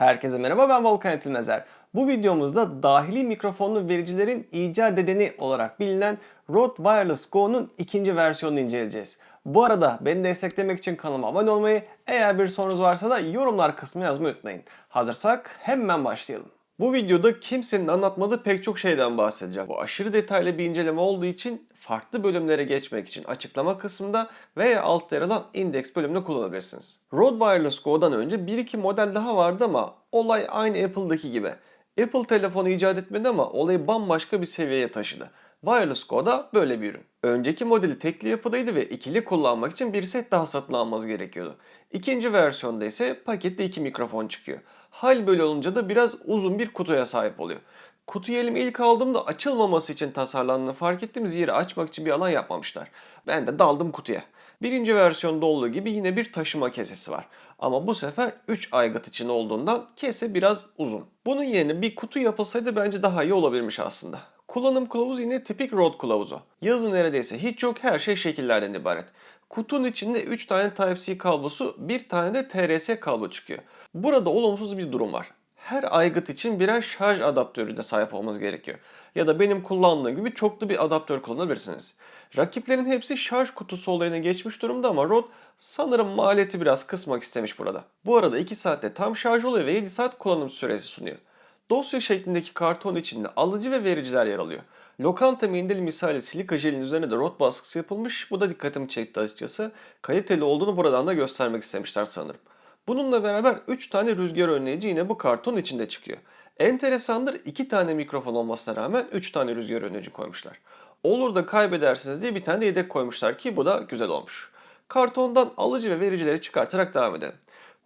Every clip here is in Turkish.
Herkese merhaba ben Volkan Etilmezer. Bu videomuzda dahili mikrofonlu vericilerin icat edeni olarak bilinen Rode Wireless Go'nun ikinci versiyonunu inceleyeceğiz. Bu arada beni desteklemek için kanalıma abone olmayı, eğer bir sorunuz varsa da yorumlar kısmına yazmayı unutmayın. Hazırsak hemen başlayalım. Bu videoda kimsenin anlatmadığı pek çok şeyden bahsedeceğim. Bu aşırı detaylı bir inceleme olduğu için farklı bölümlere geçmek için açıklama kısmında veya altta yer alan index bölümünü kullanabilirsiniz. Rode Wireless Go'dan önce 1-2 model daha vardı ama olay aynı Apple'daki gibi. Apple telefonu icat etmedi ama olayı bambaşka bir seviyeye taşıdı. Wireless Go da böyle bir ürün. Önceki modeli tekli yapıdaydı ve ikili kullanmak için bir set daha satın almanız gerekiyordu. İkinci versiyonda ise pakette iki mikrofon çıkıyor. Hal böyle olunca da biraz uzun bir kutuya sahip oluyor. Kutuyu elime ilk aldığımda açılmaması için tasarlandığını fark ettiğimiz yeri açmak için bir alan yapmamışlar. Ben de daldım kutuya. Birinci versiyonda olduğu gibi yine bir taşıma kesesi var. Ama bu sefer 3 aygıt için olduğundan kese biraz uzun. Bunun yerine bir kutu yapılsaydı bence daha iyi olabilirmiş aslında. Kullanım kılavuzu yine tipik Rode kılavuzu. Yazı neredeyse hiç yok her şey şekillerden ibaret. Kutunun içinde 3 tane Type-C kablosu, bir tane de TRS kablo çıkıyor. Burada olumsuz bir durum var. Her aygıt için birer şarj adaptörü de sahip olmanız gerekiyor. Ya da benim kullandığım gibi çoklu bir adaptör kullanabilirsiniz. Rakiplerin hepsi şarj kutusu olayına geçmiş durumda ama Rode sanırım maliyeti biraz kısmak istemiş burada. Bu arada 2 saatte tam şarj oluyor ve 7 saat kullanım süresi sunuyor. Dosya şeklindeki karton içinde alıcı ve vericiler yer alıyor. Lokanta mendil misali silika jelin üzerine de rot baskısı yapılmış. Bu da dikkatimi çekti açıkçası. Kaliteli olduğunu buradan da göstermek istemişler sanırım. Bununla beraber 3 tane rüzgar önleyici yine bu karton içinde çıkıyor. Enteresandır 2 tane mikrofon olmasına rağmen 3 tane rüzgar önleyici koymuşlar. Olur da kaybedersiniz diye bir tane de yedek koymuşlar ki bu da güzel olmuş. Kartondan alıcı ve vericileri çıkartarak devam edelim.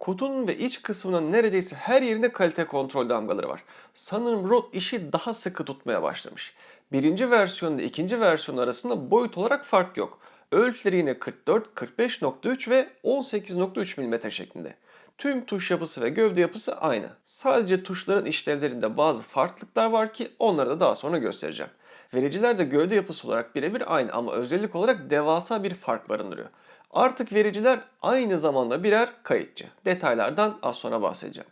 Kutunun ve iç kısmının neredeyse her yerinde kalite kontrol damgaları var. Sanırım Rode işi daha sıkı tutmaya başlamış. Birinci versiyon ile ikinci versiyon arasında boyut olarak fark yok. Ölçüleri yine 44, 45.3 ve 18.3 mm şeklinde. Tüm tuş yapısı ve gövde yapısı aynı. Sadece tuşların işlevlerinde bazı farklılıklar var ki onları da daha sonra göstereceğim. Vericiler de gövde yapısı olarak birebir aynı ama özellik olarak devasa bir fark barındırıyor. Artık vericiler aynı zamanda birer kayıtçı. Detaylardan az sonra bahsedeceğim.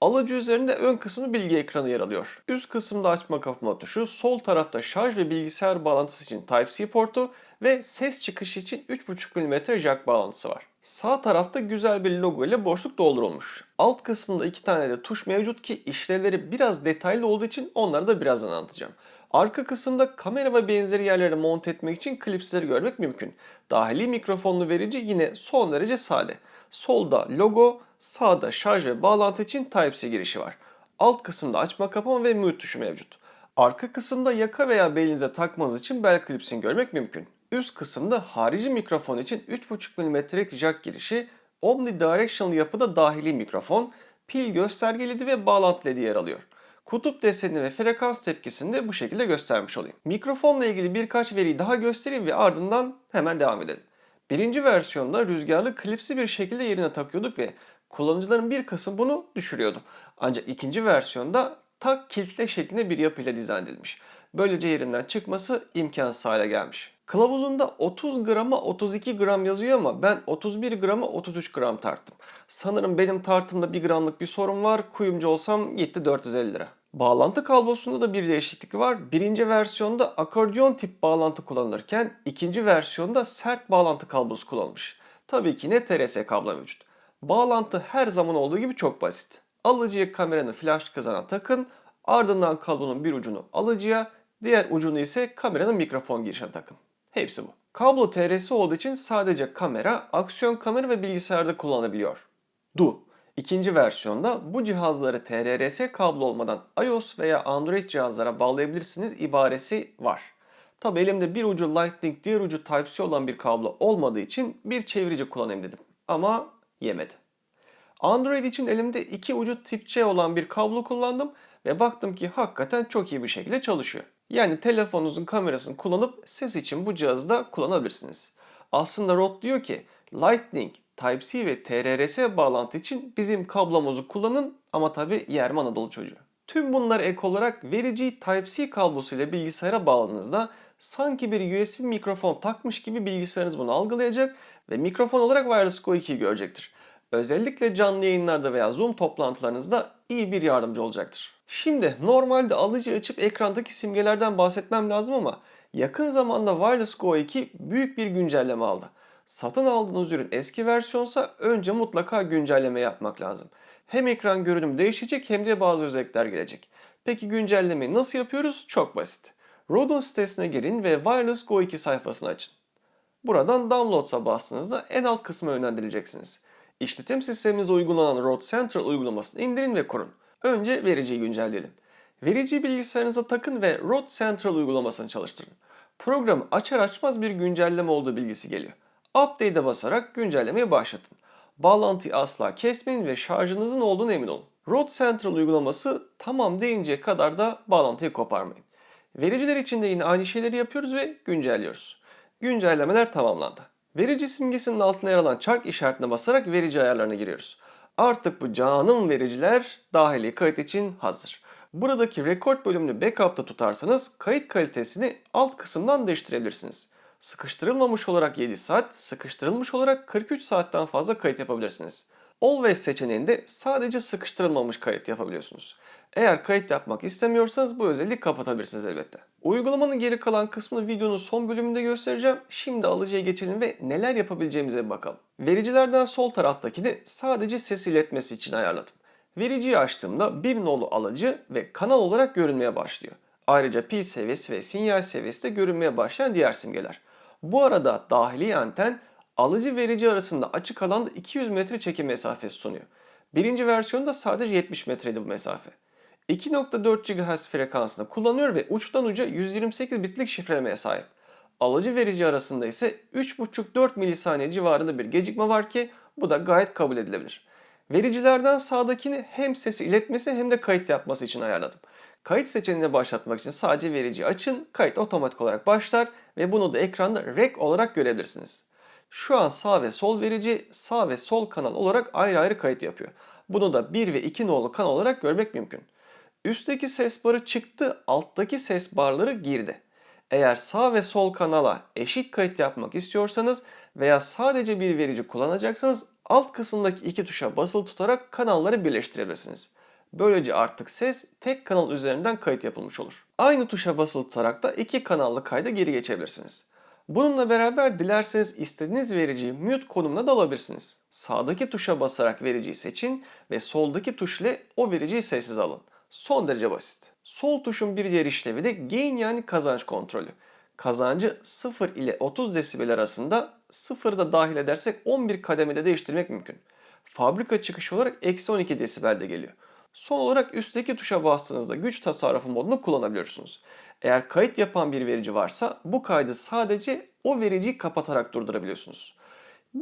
Alıcı üzerinde ön kısmı bilgi ekranı yer alıyor. Üst kısımda açma kapama tuşu, sol tarafta şarj ve bilgisayar bağlantısı için Type-C portu ve ses çıkışı için 3.5 mm jack bağlantısı var. Sağ tarafta güzel bir logo ile boşluk doldurulmuş. Alt kısımda iki tane de tuş mevcut ki işlevleri biraz detaylı olduğu için onları da birazdan anlatacağım. Arka kısımda kamera ve benzeri yerlere monte etmek için klipsleri görmek mümkün. Dahili mikrofonlu verici yine son derece sade. Solda logo, sağda şarj ve bağlantı için Type-C girişi var. Alt kısımda açma kapama ve mute tuşu mevcut. Arka kısımda yaka veya belinize takmanız için bel klipsini görmek mümkün. Üst kısımda harici mikrofon için 3.5 mm'lik jack girişi, omnidirectional yapıda dahili mikrofon, pil gösterge ledi ve bağlantı ledi yer alıyor. Kutup deseni ve frekans tepkisini de bu şekilde göstermiş olayım. Mikrofonla ilgili birkaç veriyi daha göstereyim ve ardından hemen devam edelim. Birinci versiyonda rüzgarlı klipsi bir şekilde yerine takıyorduk ve kullanıcıların bir kısmı bunu düşürüyordu. Ancak ikinci versiyonda tak kilitle şeklinde bir yapıyla dizayn edilmiş. Böylece yerinden çıkması imkansız hale gelmiş. Kılavuzunda 30 grama 32 gram yazıyor ama ben 31 grama 33 gram tarttım. Sanırım benim tartımda 1 gramlık bir sorun var. Kuyumcu olsam gitti 450 lira. Bağlantı kablosunda da bir değişiklik var. Birinci versiyonda akordeon tip bağlantı kullanılırken ikinci versiyonda sert bağlantı kablosu kullanılmış. Tabii ki ne TRS kablo mevcut. Bağlantı her zaman olduğu gibi çok basit. Alıcıya kameranın flash kazana takın, ardından kablonun bir ucunu alıcıya, diğer ucunu ise kameranın mikrofon girişine takın. Hepsi bu. Kablo TRS olduğu için sadece kamera, aksiyon kamera ve bilgisayarda kullanabiliyor. Du. İkinci versiyonda bu cihazları TRS kablo olmadan iOS veya Android cihazlara bağlayabilirsiniz ibaresi var. Tabi elimde bir ucu Lightning diğer ucu Type-C olan bir kablo olmadığı için bir çevirici kullanayım dedim. Ama yemedi. Android için elimde iki ucu tip C olan bir kablo kullandım ve baktım ki hakikaten çok iyi bir şekilde çalışıyor. Yani telefonunuzun kamerasını kullanıp ses için bu cihazı da kullanabilirsiniz. Aslında Rode diyor ki Lightning, Type-C ve TRS bağlantı için bizim kablomuzu kullanın ama tabi yerme Anadolu çocuğu. Tüm bunlar ek olarak verici Type-C kablosu ile bilgisayara bağladığınızda sanki bir USB mikrofon takmış gibi bilgisayarınız bunu algılayacak ve mikrofon olarak Wireless Go 2'yi görecektir. Özellikle canlı yayınlarda veya Zoom toplantılarınızda iyi bir yardımcı olacaktır. Şimdi normalde alıcı açıp ekrandaki simgelerden bahsetmem lazım ama yakın zamanda Wireless Go 2 büyük bir güncelleme aldı. Satın aldığınız ürün eski versiyonsa önce mutlaka güncelleme yapmak lazım. Hem ekran görünümü değişecek hem de bazı özellikler gelecek. Peki güncellemeyi nasıl yapıyoruz? Çok basit. Rode'un sitesine girin ve Wireless Go 2 sayfasını açın. Buradan Downloads'a bastığınızda en alt kısma yönlendirileceksiniz. İşletim sisteminizde uygulanan Rode Central uygulamasını indirin ve kurun. Önce vericiyi güncelleyelim. Vericiyi bilgisayarınıza takın ve Rode Central uygulamasını çalıştırın. Programı açar açmaz bir güncelleme olduğu bilgisi geliyor. Update'e basarak güncellemeyi başlatın. Bağlantıyı asla kesmeyin ve şarjınızın olduğunu emin olun. Rode Central uygulaması tamam deyinceye kadar da bağlantıyı koparmayın. Vericiler için de yine aynı şeyleri yapıyoruz ve güncelliyoruz. Güncellemeler tamamlandı. Verici simgesinin altına yer alan çark işaretine basarak verici ayarlarına giriyoruz. Artık bu canım vericiler dahili kayıt için hazır. Buradaki rekord bölümünü backup'ta tutarsanız kayıt kalitesini alt kısımdan değiştirebilirsiniz. Sıkıştırılmamış olarak 7 saat, sıkıştırılmış olarak 43 saatten fazla kayıt yapabilirsiniz. Always seçeneğinde sadece sıkıştırılmamış kayıt yapabiliyorsunuz. Eğer kayıt yapmak istemiyorsanız bu özelliği kapatabilirsiniz elbette. Uygulamanın geri kalan kısmını videonun son bölümünde göstereceğim. Şimdi alıcıya geçelim ve neler yapabileceğimize bakalım. Vericilerden sol taraftakini sadece ses iletmesi için ayarladım. Vericiyi açtığımda bir nolu alıcı ve kanal olarak görünmeye başlıyor. Ayrıca pil seviyesi ve sinyal seviyesi de görünmeye başlayan diğer simgeler. Bu arada dahili anten alıcı verici arasında açık alanda 200 metre çekim mesafesi sunuyor. Birinci versiyonda sadece 70 metreydi bu mesafe. 2.4 GHz frekansında kullanıyor ve uçtan uca 128 bitlik şifrelemeye sahip. Alıcı verici arasında ise 3.5-4 milisaniye civarında bir gecikme var ki bu da gayet kabul edilebilir. Vericilerden sağdakini hem sesi iletmesi hem de kayıt yapması için ayarladım. Kayıt seçeneğini başlatmak için sadece vericiyi açın, kayıt otomatik olarak başlar ve bunu da ekranda rek olarak görebilirsiniz. Şu an sağ ve sol verici, sağ ve sol kanal olarak ayrı ayrı kayıt yapıyor. Bunu da 1 ve 2 nolu kanal olarak görmek mümkün. Üstteki ses barı çıktı, alttaki ses barları girdi. Eğer sağ ve sol kanala eşit kayıt yapmak istiyorsanız veya sadece bir verici kullanacaksanız alt kısımdaki iki tuşa basılı tutarak kanalları birleştirebilirsiniz. Böylece artık ses tek kanal üzerinden kayıt yapılmış olur. Aynı tuşa basılı tutarak da iki kanallı kayda geri geçebilirsiniz. Bununla beraber dilerseniz istediğiniz vericiyi mute konumuna da alabilirsiniz. Sağdaki tuşa basarak vericiyi seçin ve soldaki tuş ile o vericiyi sessiz alın. Son derece basit. Sol tuşun bir diğer işlevi de gain yani kazanç kontrolü. Kazancı 0 ile 30 desibel arasında 0 da dahil edersek 11 kademede değiştirmek mümkün. Fabrika çıkışı olarak eksi 12 desibelde geliyor. Son olarak üstteki tuşa bastığınızda güç tasarrufu modunu kullanabiliyorsunuz. Eğer kayıt yapan bir verici varsa bu kaydı sadece o vericiyi kapatarak durdurabiliyorsunuz.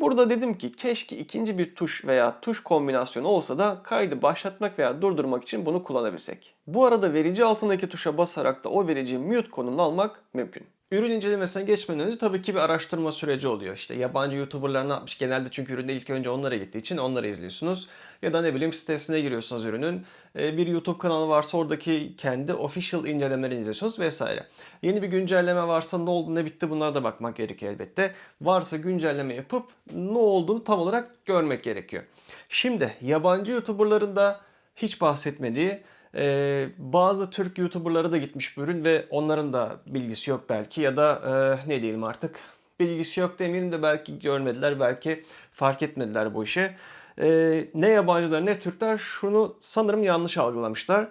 Burada dedim ki keşke ikinci bir tuş veya tuş kombinasyonu olsa da kaydı başlatmak veya durdurmak için bunu kullanabilsek. Bu arada verici altındaki tuşa basarak da o vericiyi mute konumuna almak mümkün. Ürün incelemesine geçmeden önce tabii ki bir araştırma süreci oluyor. İşte yabancı YouTuber'lar ne yapmış? Genelde çünkü üründe ilk önce onlara gittiği için onları izliyorsunuz. Ya da ne bileyim sitesine giriyorsunuz ürünün. Ee, Bir YouTube kanalı varsa oradaki kendi official incelemelerini izliyorsunuz vesaire. Yeni bir güncelleme varsa ne oldu ne bitti bunlara da bakmak gerekiyor elbette. Varsa güncelleme yapıp ne olduğunu tam olarak görmek gerekiyor. Şimdi yabancı YouTuber'ların da hiç bahsetmediği ee, bazı Türk YouTuber'lara da gitmiş bu ürün ve onların da bilgisi yok belki ya da e, ne diyelim artık bilgisi yok demeyelim de belki görmediler belki fark etmediler bu işi. Ee, ne yabancılar ne Türkler şunu sanırım yanlış algılamışlar.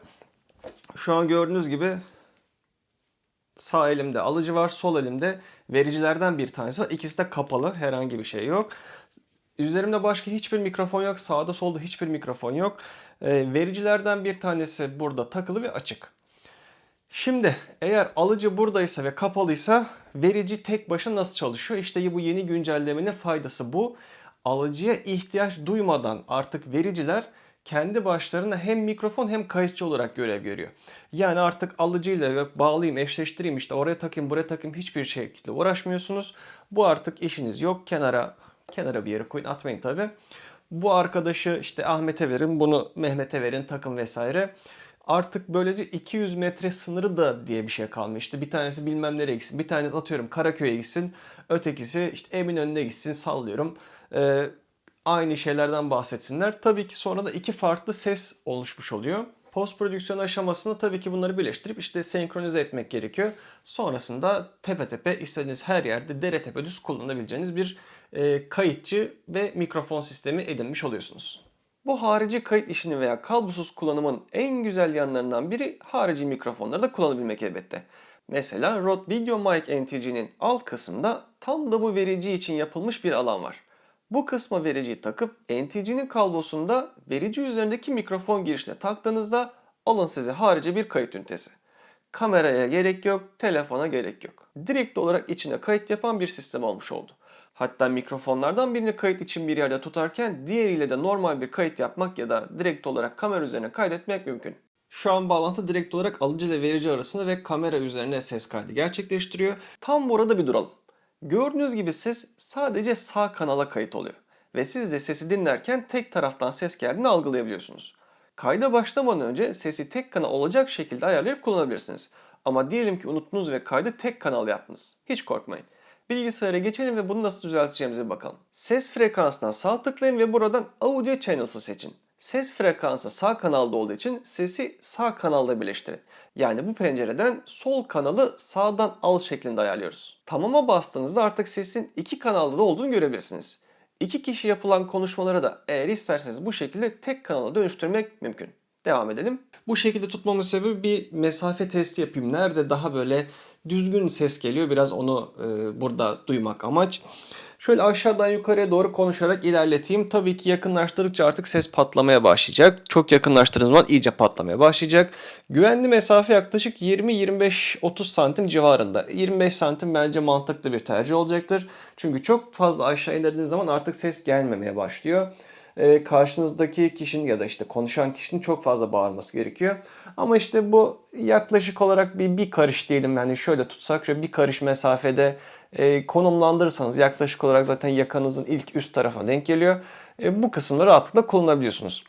Şu an gördüğünüz gibi sağ elimde alıcı var, sol elimde vericilerden bir tanesi var. İkisi de kapalı, herhangi bir şey yok. Üzerimde başka hiçbir mikrofon yok. Sağda solda hiçbir mikrofon yok. E, vericilerden bir tanesi burada takılı ve açık. Şimdi eğer alıcı buradaysa ve kapalıysa verici tek başına nasıl çalışıyor? İşte bu yeni güncellemenin faydası bu. Alıcıya ihtiyaç duymadan artık vericiler kendi başlarına hem mikrofon hem kayıtçı olarak görev görüyor. Yani artık alıcıyla bağlayayım, eşleştireyim işte oraya takayım, buraya takayım hiçbir şekilde uğraşmıyorsunuz. Bu artık işiniz yok. Kenara kenara bir yere koyun atmayın tabi. Bu arkadaşı işte Ahmet'e verin, bunu Mehmet'e verin, takım vesaire. Artık böylece 200 metre sınırı da diye bir şey kalmıştı. Bir tanesi bilmem nereye gitsin, bir tanesi atıyorum Karaköy'e gitsin, ötekisi işte Eminönü'ne gitsin sallıyorum. Ee, aynı şeylerden bahsetsinler. Tabii ki sonra da iki farklı ses oluşmuş oluyor. Post prodüksiyon aşamasında tabii ki bunları birleştirip işte senkronize etmek gerekiyor. Sonrasında tepe tepe istediğiniz her yerde dere tepe düz kullanabileceğiniz bir e, kayıtçı ve mikrofon sistemi edinmiş oluyorsunuz. Bu harici kayıt işini veya kablosuz kullanımın en güzel yanlarından biri harici mikrofonları da kullanabilmek elbette. Mesela Rode Video Mic NTG'nin alt kısmında tam da bu verici için yapılmış bir alan var. Bu kısma vericiyi takıp NTG'nin kablosunda verici üzerindeki mikrofon girişine taktığınızda alın size harici bir kayıt ünitesi. Kameraya gerek yok, telefona gerek yok. Direkt olarak içine kayıt yapan bir sistem olmuş oldu. Hatta mikrofonlardan birini kayıt için bir yerde tutarken diğeriyle de normal bir kayıt yapmak ya da direkt olarak kamera üzerine kaydetmek mümkün. Şu an bağlantı direkt olarak alıcı ile verici arasında ve kamera üzerine ses kaydı gerçekleştiriyor. Tam burada bir duralım. Gördüğünüz gibi ses sadece sağ kanala kayıt oluyor. Ve siz de sesi dinlerken tek taraftan ses geldiğini algılayabiliyorsunuz. Kayda başlamadan önce sesi tek kanal olacak şekilde ayarlayıp kullanabilirsiniz. Ama diyelim ki unuttunuz ve kaydı tek kanal yaptınız. Hiç korkmayın. Bilgisayara geçelim ve bunu nasıl düzelteceğimize bakalım. Ses frekansına sağ tıklayın ve buradan Audio Channels'ı seçin. Ses frekansı sağ kanalda olduğu için sesi sağ kanalda birleştirin. Yani bu pencereden sol kanalı sağdan al şeklinde ayarlıyoruz. Tamama bastığınızda artık sesin iki kanalda da olduğunu görebilirsiniz. İki kişi yapılan konuşmaları da eğer isterseniz bu şekilde tek kanala dönüştürmek mümkün. Devam edelim. Bu şekilde tutmamın sebebi bir mesafe testi yapayım. Nerede daha böyle düzgün ses geliyor biraz onu e, burada duymak amaç. Şöyle aşağıdan yukarıya doğru konuşarak ilerleteyim. Tabii ki yakınlaştırdıkça artık ses patlamaya başlayacak. Çok yakınlaştırdığınız zaman iyice patlamaya başlayacak. Güvenli mesafe yaklaşık 20-25-30 santim civarında. 25 santim bence mantıklı bir tercih olacaktır. Çünkü çok fazla aşağı indirdiğiniz zaman artık ses gelmemeye başlıyor e, karşınızdaki kişinin ya da işte konuşan kişinin çok fazla bağırması gerekiyor. Ama işte bu yaklaşık olarak bir, bir karış diyelim yani şöyle tutsak şöyle bir karış mesafede e, konumlandırırsanız yaklaşık olarak zaten yakanızın ilk üst tarafına denk geliyor. E, bu kısımda rahatlıkla kullanabiliyorsunuz.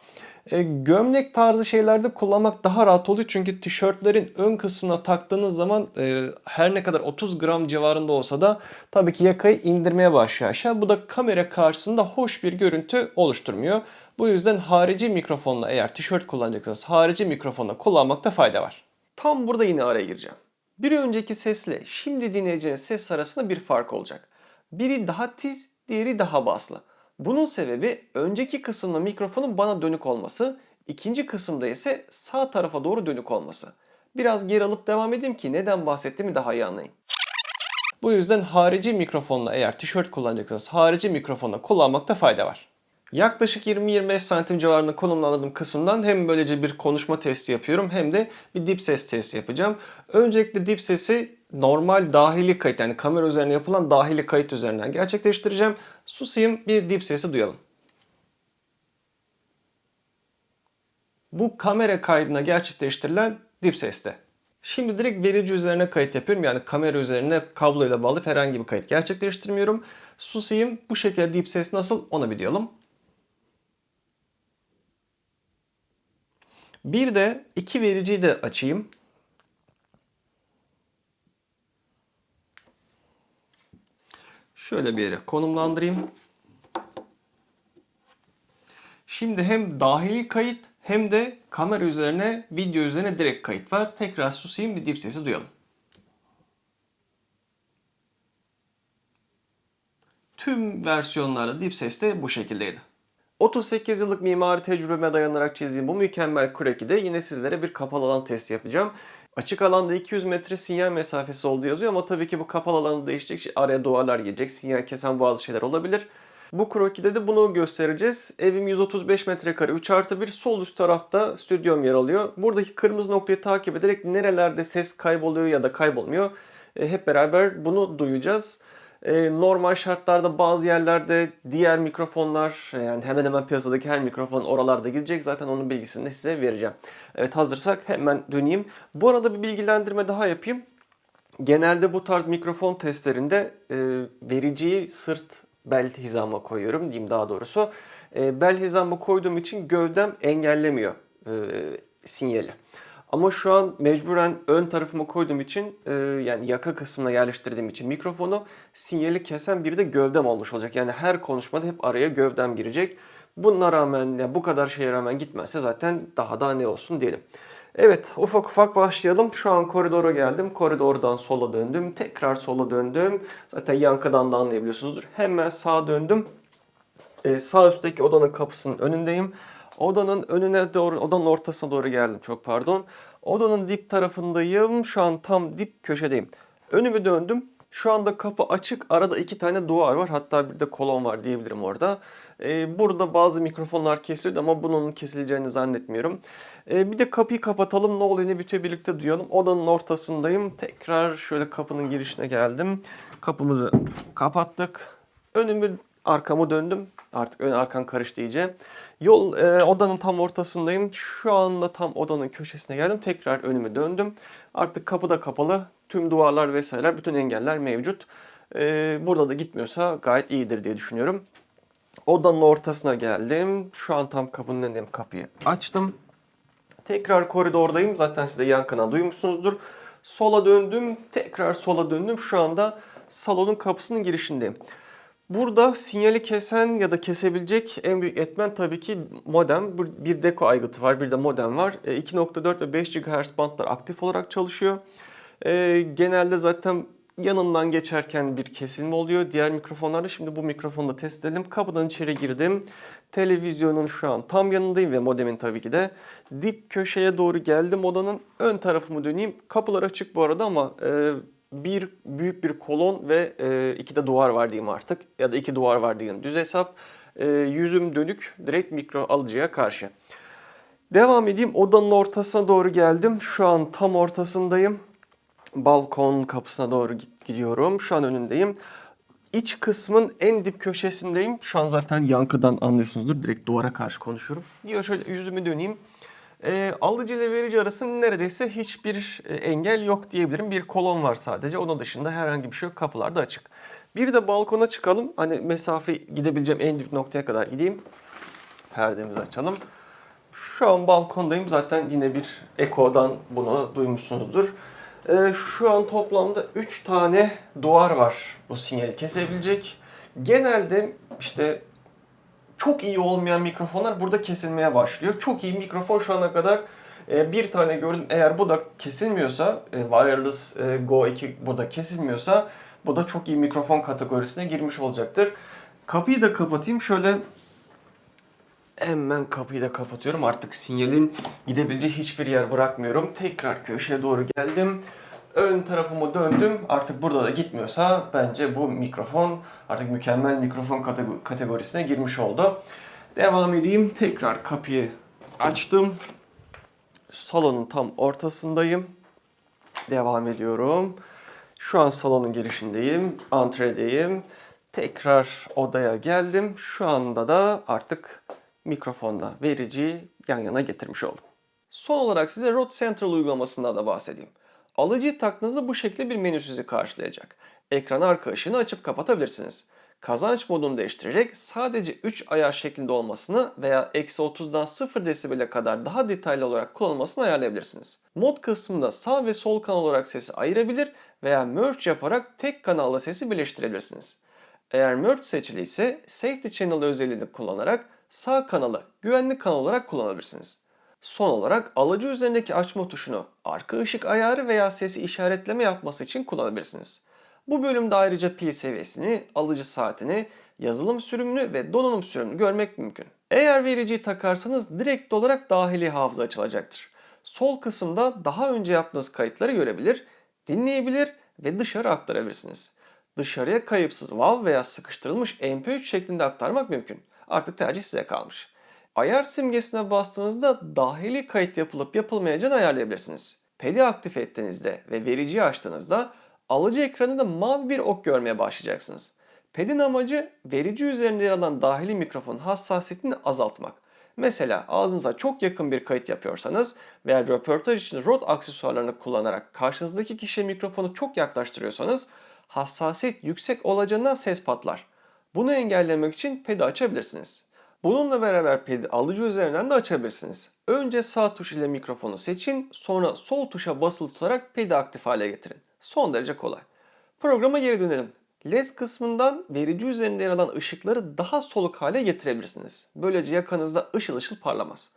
E, gömlek tarzı şeylerde kullanmak daha rahat oluyor çünkü tişörtlerin ön kısmına taktığınız zaman e, her ne kadar 30 gram civarında olsa da tabii ki yakayı indirmeye başlıyor aşağı. Bu da kamera karşısında hoş bir görüntü oluşturmuyor. Bu yüzden harici mikrofonla eğer tişört kullanacaksanız harici mikrofonla kullanmakta fayda var. Tam burada yine araya gireceğim. Bir önceki sesle şimdi dinleyeceğiniz ses arasında bir fark olacak. Biri daha tiz, diğeri daha baslı. Bunun sebebi önceki kısımda mikrofonun bana dönük olması, ikinci kısımda ise sağ tarafa doğru dönük olması. Biraz geri alıp devam edeyim ki neden bahsettiğimi daha iyi anlayın. Bu yüzden harici mikrofonla eğer tişört kullanacaksanız harici mikrofonla kullanmakta fayda var. Yaklaşık 20-25 santim civarında konumlandırdığım kısımdan hem böylece bir konuşma testi yapıyorum hem de bir dip ses testi yapacağım. Öncelikle dip sesi normal dahili kayıt yani kamera üzerine yapılan dahili kayıt üzerinden gerçekleştireceğim. Susayım bir dip sesi duyalım. Bu kamera kaydına gerçekleştirilen dip seste. Şimdi direkt verici üzerine kayıt yapıyorum. Yani kamera üzerine kabloyla bağlayıp herhangi bir kayıt gerçekleştirmiyorum. Susayım bu şekilde dip ses nasıl onu bir duyalım. Bir de iki vericiyi de açayım. Şöyle bir yere konumlandırayım. Şimdi hem dahili kayıt hem de kamera üzerine, video üzerine direkt kayıt var. Tekrar susayım bir dip sesi duyalım. Tüm versiyonlarda dip ses de bu şekildeydi. 38 yıllık mimari tecrübeme dayanarak çizdiğim bu mükemmel Crack'de yine sizlere bir kapalı alan testi yapacağım. Açık alanda 200 metre sinyal mesafesi olduğu yazıyor ama tabii ki bu kapalı alanda değişecek araya duvarlar gelecek, sinyal kesen bazı şeyler olabilir. Bu krokide de bunu göstereceğiz. Evim 135 metrekare 3 artı 1 sol üst tarafta stüdyom yer alıyor. Buradaki kırmızı noktayı takip ederek nerelerde ses kayboluyor ya da kaybolmuyor e, hep beraber bunu duyacağız. E, normal şartlarda bazı yerlerde diğer mikrofonlar yani hemen hemen piyasadaki her mikrofon oralarda gidecek. Zaten onun bilgisini de size vereceğim. Evet hazırsak hemen döneyim. Bu arada bir bilgilendirme daha yapayım. Genelde bu tarz mikrofon testlerinde e, vericiyi sırt bel hizama koyuyorum diyeyim daha doğrusu. E, bel hizama koyduğum için gövdem engellemiyor e, sinyali. Ama şu an mecburen ön tarafıma koyduğum için e, yani yaka kısmına yerleştirdiğim için mikrofonu sinyali kesen bir de gövdem olmuş olacak. Yani her konuşmada hep araya gövdem girecek. Buna rağmen yani bu kadar şeye rağmen gitmezse zaten daha da ne olsun diyelim. Evet ufak ufak başlayalım. Şu an koridora geldim. Koridordan sola döndüm. Tekrar sola döndüm. Zaten yankıdan da anlayabiliyorsunuzdur. Hemen sağa döndüm. Ee, sağ üstteki odanın kapısının önündeyim. Odanın önüne doğru, odanın ortasına doğru geldim. Çok pardon. Odanın dip tarafındayım. Şu an tam dip köşedeyim. Önümü döndüm. Şu anda kapı açık. Arada iki tane duvar var. Hatta bir de kolon var diyebilirim orada. Ee, burada bazı mikrofonlar kesiliyordu ama bunun kesileceğini zannetmiyorum. Ee, bir de kapıyı kapatalım. Ne oluyor ne bitiyor birlikte duyalım. Odanın ortasındayım. Tekrar şöyle kapının girişine geldim. Kapımızı kapattık. Önümü arkamı döndüm. Artık ön arkan karıştı iyice. Yol e, odanın tam ortasındayım. Şu anda tam odanın köşesine geldim. Tekrar önümü döndüm. Artık kapı da kapalı. Tüm duvarlar vesaireler, bütün engeller mevcut. E, burada da gitmiyorsa gayet iyidir diye düşünüyorum. Odanın ortasına geldim. Şu an tam kapının önündeyim. Kapıyı açtım. Tekrar koridordayım. Zaten siz de yan duymuşsunuzdur. Sola döndüm. Tekrar sola döndüm. Şu anda salonun kapısının girişindeyim. Burada sinyali kesen ya da kesebilecek en büyük etmen tabii ki modem. Bir- deko aygıtı var, bir de modem var. E, 2.4 ve 5 GHz bantlar aktif olarak çalışıyor. E, Genelde zaten yanından geçerken bir kesilme oluyor. Diğer mikrofonlarda şimdi bu mikrofonu da test edelim. Kapıdan içeri girdim. Televizyonun şu an tam yanındayım ve modemin tabii ki de. Dip köşeye doğru geldim odanın. Ön tarafımı döneyim. Kapılar açık bu arada ama e, bir büyük bir kolon ve e, iki de duvar var diyeyim artık. Ya da iki duvar var diyeyim. Düz hesap. E, yüzüm dönük direkt mikro alıcıya karşı. Devam edeyim. Odanın ortasına doğru geldim. Şu an tam ortasındayım. Balkon kapısına doğru gidiyorum. Şu an önündeyim. İç kısmın en dip köşesindeyim. Şu an zaten yankıdan anlıyorsunuzdur. Direkt duvara karşı konuşuyorum. Diyor şöyle yüzümü döneyim. E, alıcı ile verici arasında neredeyse hiçbir e, engel yok diyebilirim. Bir kolon var sadece. Onun dışında herhangi bir şey yok. Kapılar da açık. Bir de balkona çıkalım. Hani mesafe gidebileceğim en dip noktaya kadar gideyim. Perdemizi açalım. Şu an balkondayım. Zaten yine bir ekodan bunu duymuşsunuzdur. Ee, şu an toplamda 3 tane duvar var bu sinyali kesebilecek. Genelde işte çok iyi olmayan mikrofonlar burada kesilmeye başlıyor. Çok iyi mikrofon şu ana kadar e, bir tane gördüm. Eğer bu da kesilmiyorsa, e, Wireless e, Go 2 bu da kesilmiyorsa bu da çok iyi mikrofon kategorisine girmiş olacaktır. Kapıyı da kapatayım. Şöyle Hemen kapıyı da kapatıyorum. Artık sinyalin gidebileceği hiçbir yer bırakmıyorum. Tekrar köşeye doğru geldim. Ön tarafımı döndüm. Artık burada da gitmiyorsa bence bu mikrofon artık mükemmel mikrofon katego- kategorisine girmiş oldu. Devam edeyim. Tekrar kapıyı açtım. Salonun tam ortasındayım. Devam ediyorum. Şu an salonun girişindeyim. Antredeyim. Tekrar odaya geldim. Şu anda da artık mikrofonla vericiyi yan yana getirmiş oldum. Son olarak size Rode Central uygulamasından da bahsedeyim. Alıcıyı taktığınızda bu şekilde bir menü sizi karşılayacak. Ekran arka ışığını açıp kapatabilirsiniz. Kazanç modunu değiştirerek sadece 3 ayar şeklinde olmasını veya eksi 30'dan 0 desibele kadar daha detaylı olarak kullanılmasını ayarlayabilirsiniz. Mod kısmında sağ ve sol kanal olarak sesi ayırabilir veya merge yaparak tek kanalla sesi birleştirebilirsiniz. Eğer merge seçili ise Safety Channel özelliğini kullanarak sağ kanalı güvenli kanal olarak kullanabilirsiniz. Son olarak alıcı üzerindeki açma tuşunu arka ışık ayarı veya sesi işaretleme yapması için kullanabilirsiniz. Bu bölümde ayrıca pil seviyesini, alıcı saatini, yazılım sürümünü ve donanım sürümünü görmek mümkün. Eğer vericiyi takarsanız direkt olarak dahili hafıza açılacaktır. Sol kısımda daha önce yaptığınız kayıtları görebilir, dinleyebilir ve dışarı aktarabilirsiniz. Dışarıya kayıpsız WAV veya sıkıştırılmış MP3 şeklinde aktarmak mümkün. Artık tercih size kalmış. Ayar simgesine bastığınızda dahili kayıt yapılıp yapılmayacağını ayarlayabilirsiniz. Pedi aktif ettiğinizde ve vericiyi açtığınızda alıcı ekranında mavi bir ok görmeye başlayacaksınız. Pedin amacı verici üzerinde yer alan dahili mikrofonun hassasiyetini azaltmak. Mesela ağzınıza çok yakın bir kayıt yapıyorsanız veya röportaj için Rode aksesuarlarını kullanarak karşınızdaki kişiye mikrofonu çok yaklaştırıyorsanız hassasiyet yüksek olacağından ses patlar. Bunu engellemek için pedi açabilirsiniz. Bununla beraber pedi alıcı üzerinden de açabilirsiniz. Önce sağ tuş ile mikrofonu seçin, sonra sol tuşa basılı tutarak pedi aktif hale getirin. Son derece kolay. Programa geri dönelim. LED kısmından verici üzerinde yer alan ışıkları daha soluk hale getirebilirsiniz. Böylece yakanızda ışıl ışıl parlamaz.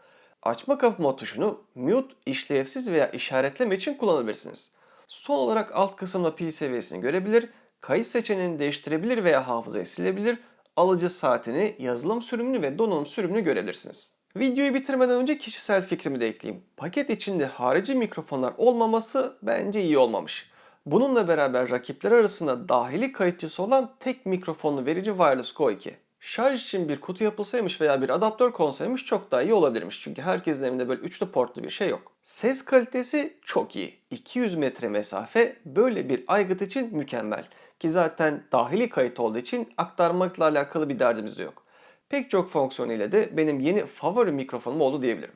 Açma kapama tuşunu mute, işlevsiz veya işaretleme için kullanabilirsiniz. Son olarak alt kısımda pil seviyesini görebilir, kayıt seçeneğini değiştirebilir veya hafızayı silebilir, alıcı saatini, yazılım sürümünü ve donanım sürümünü görebilirsiniz. Videoyu bitirmeden önce kişisel fikrimi de ekleyeyim. Paket içinde harici mikrofonlar olmaması bence iyi olmamış. Bununla beraber rakipler arasında dahili kayıtçısı olan tek mikrofonlu verici Wireless Go 2. Şarj için bir kutu yapılsaymış veya bir adaptör konsaymış çok daha iyi olabilirmiş. Çünkü herkesin evinde böyle üçlü portlu bir şey yok. Ses kalitesi çok iyi. 200 metre mesafe böyle bir aygıt için mükemmel. Ki zaten dahili kayıt olduğu için aktarmakla alakalı bir derdimiz de yok. Pek çok fonksiyon ile de benim yeni favori mikrofonum oldu diyebilirim.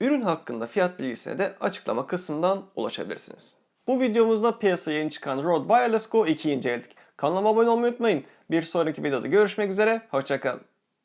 Ürün hakkında fiyat bilgisine de açıklama kısmından ulaşabilirsiniz. Bu videomuzda piyasaya yeni çıkan Rode Wireless Go 2'yi inceledik. Kanalıma abone olmayı unutmayın. Bir sonraki videoda görüşmek üzere, hoşçakalın.